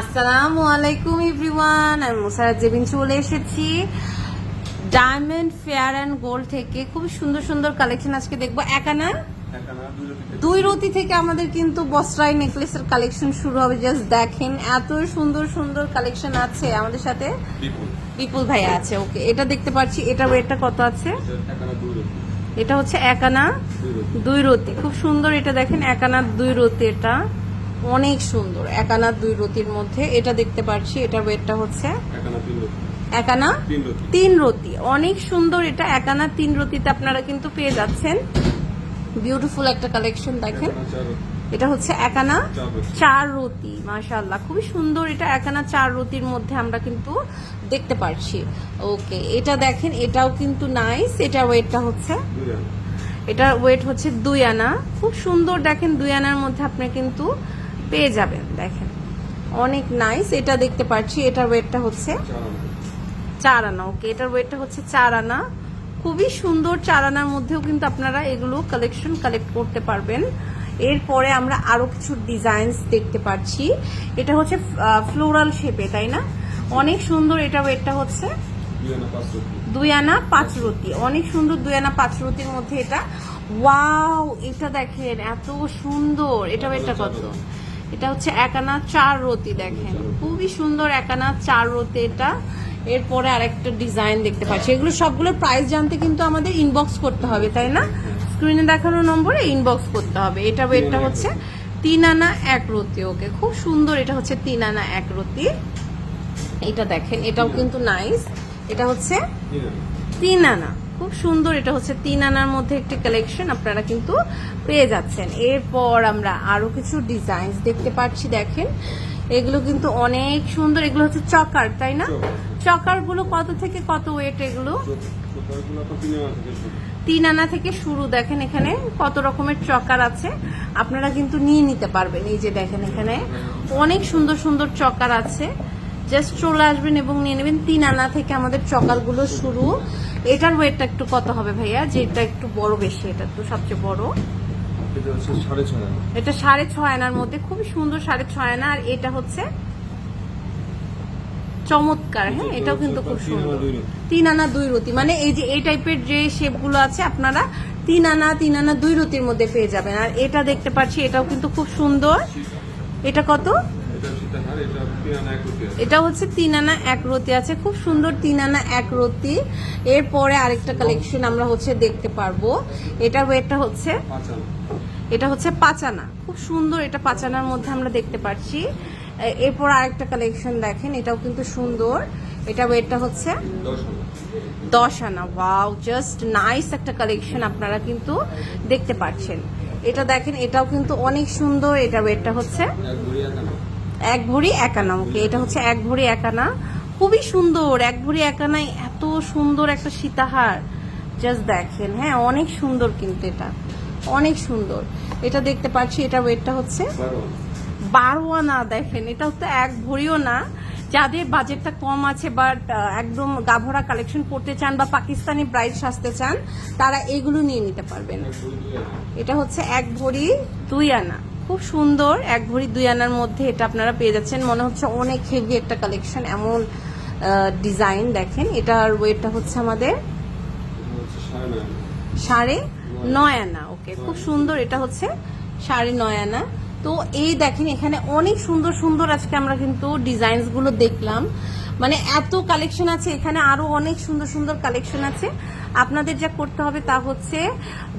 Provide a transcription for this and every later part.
আসসালামু আলাইকুম এভরিওয়ান আমি মুসারাত জেবিন চলে এসেছি। ডায়মন্ড ফেয়ার অ্যান্ড গোল্ড থেকে খুব সুন্দর সুন্দর কালেকশন আজকে দেখব। একানা দুই রতি থেকে। আমাদের কিন্তু বস্ত্রাই নেকলেসের কালেকশন শুরু হবে জাস্ট দেখেন এত সুন্দর সুন্দর কালেকশন আছে আমাদের সাথে। বিপুল। বিপুল ভাই আছে ওকে এটা দেখতে পাচ্ছি এটা ওয়েটটা কত আছে? একানা এটা হচ্ছে একানা দুই রতি। খুব সুন্দর এটা দেখেন একানার দুই রতি এটা। অনেক সুন্দর। একানা দুই রতির মধ্যে। এটা দেখতে পাচ্ছি এটা ওয়েটটা হচ্ছে? একানা তিন রতি। অনেক সুন্দর এটা। একানা তিন রতিতে আপনারা কিন্তু পেয়ে যাচ্ছেন। বিউটিফুল একটা কালেকশন দেখেন। এটা হচ্ছে একানা চার রতি। মাশাল্লাহ খুবই সুন্দর এটা। একানা চার রতির মধ্যে আমরা কিন্তু দেখতে পারছি। ওকে এটা দেখেন এটাও কিন্তু নাইস এটা ওয়েটটা হচ্ছে? এটার ওয়েট হচ্ছে দুই আনা। খুব সুন্দর দেখেন দুই আনার মধ্যে আপনি কিন্তু পেয়ে যাবেন দেখেন। অনেক নাইস এটা দেখতে পাচ্ছি এটার ওয়েটটা হচ্ছে চার আনা ওকে এটার ওয়েটটা হচ্ছে চার আনা। খুবই সুন্দর চার আনার মধ্যেও কিন্তু আপনারা এগুলো কালেকশন কালেক্ট করতে পারবেন। এরপরে আমরা আরও কিছু ডিজাইনস দেখতে পাচ্ছি। এটা হচ্ছে ফ্লোরাল শেপে তাই না? অনেক সুন্দর এটা ওয়েটটা হচ্ছে। দুই আনা পাঁচ রতি দুই আনা পাঁচ রতি অনেক সুন্দর দুই আনা পাঁচ রতির মধ্যে এটা। ওয়াও এটা দেখেন এত সুন্দর। এটা ওয়েটটা কত? এটা হচ্ছে এক আনা চার রতি দেখেন। খুবই সুন্দর এক আনা চার রতি এটা। এরপরে আরেকটা ডিজাইন দেখতে পাচ্ছি। এগুলো সবগুলোর প্রাইস জানতে কিন্তু আমাদের ইনবক্স করতে হবে, তাই না? স্ক্রিনে দেখানো নম্বরে ইনবক্স করতে হবে। এটা এটা হচ্ছে তিন আনা এক রতি, ওকে? খুব সুন্দর এটা হচ্ছে তিন আনা এক রতি। এটা দেখেন, এটাও কিন্তু নাইস এটা হচ্ছে তিন আনা খুব সুন্দর। এটা হচ্ছে তিন আনার মধ্যে একটি কালেকশন আপনারা কিন্তু পেয়ে যাচ্ছেন। এরপর আমরা আরও কিছু ডিজাইন দেখতে পাচ্ছি দেখেন। এগুলো কিন্তু অনেক সুন্দর। এগুলো হচ্ছে চকার তাই না? চকার। চকারগুলো কত থেকে কত ওয়েট এগুলো? তিন আনা থেকে শুরু। দেখেন এখানে কত রকমের চকার আছে। আপনারা কিন্তু নিয়ে নিতে পারবেন। এই যে দেখেন এখানে অনেক সুন্দর সুন্দর চকার আছে। জাস্ট চলে আসবেন এবং নিয়ে নেবেন তিন আনা থেকে আমাদের চকারগুলো শুরু। এটার ওয়েটটা একটু কত হবে ভাইয়া? যেটা একটু বড় বেশি এটা তো সবচেয়ে বড়। এটা সাড়ে ছয় আনা। এটা সাড়ে ছয় আনার মধ্যে খুবই সুন্দর সাড়ে ছয় আনা। আর এটা হচ্ছে চমৎকার হ্যাঁ এটাও কিন্তু খুব সুন্দর। তিন আনা দুই রতি মানে এই যে এই টাইপের যে শেপগুলো আছে আপনারা তিন আনা তিন আনা দুই রতির মধ্যে পেয়ে যাবেন। আর এটা দেখতে পাচ্ছি এটাও কিন্তু খুব সুন্দর। এটা কত? এটা হচ্ছে তিন আনা এক রতি আছে। খুব সুন্দর তিন আনা এক রতি। এরপরে আরেকটা কালেকশন আমরা হচ্ছে দেখতে পারব। এটা ওয়েটটা হচ্ছে এটা হচ্ছে পাচানা খুব সুন্দর এটা পাচানার মধ্যে আমরা দেখতে পাচ্ছি এরপর আরেকটা কালেকশন দেখেন এটাও কিন্তু সুন্দর। এটা ওয়েটটা হচ্ছে দশ আনা। দশ আনা। ওয়াও জাস্ট নাইস একটা কালেকশন আপনারা কিন্তু দেখতে পাচ্ছেন। এটা দেখেন এটাও কিন্তু অনেক সুন্দর। এটা ওয়েটটা হচ্ছে এক ভরি এক আনা এক ভরি এক আনা ওকে এটা হচ্ছে এক ভরি একানা খুবই সুন্দর, এক ভরি এক আনায় এত সুন্দর একটা সীতাহার। জাস্ট দেখেন হ্যাঁ অনেক সুন্দর কিন্তু এটা। অনেক সুন্দর। এটা দেখতে পাচ্ছি, এটা ওয়েটটা হচ্ছে বারো আনা, দেখেন। এটা তো এক ভরিও না। যাদের বাজেটটা কম আছে বাট একদম গাভরা কালেকশন করতে চান বা পাকিস্তানি ব্রাইড সাজতে চান, তারা এগুলো নিয়ে নিতে পারবেন। এটা হচ্ছে এক ভরি দুই আনা। খুব সুন্দর। এক ভরি দুই আনার মধ্যে এটা আপনারা পেয়ে যাচ্ছেন। মনে হচ্ছে অনেক হেভি একটা কালেকশন এমন ডিজাইন দেখেন। এটার ওয়েটটা হচ্ছে আমাদের সাড়ে নয় আনা, ওকে। খুব সুন্দর, এটা হচ্ছে সাড়ে নয় আনা। তো এই দেখেন, এখানে অনেক সুন্দর সুন্দর আজকে আমরা কিন্তু ডিজাইনসগুলো দেখলাম। মানে এত কালেকশন আছে, এখানে আরও অনেক সুন্দর সুন্দর কালেকশন আছে। আপনাদের যা করতে হবে তা হচ্ছে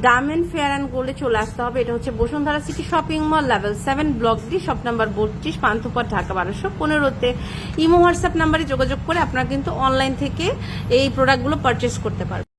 ডায়মন্ড ফেয়ার অ্যান্ড গোল্ডে চলে আসতে হবে। এটা হচ্ছে Bashundhara city shopping mall level seven block D shop number বত্রিশ, পান্থপথ, ঢাকা বারোশো পনেরোতে। ইমো হোয়াটসঅ্যাপ নাম্বারে যোগাযোগ করে আপনারা কিন্তু অনলাইন থেকে এই প্রোডাক্টগুলো পারচেস করতে পারবেন।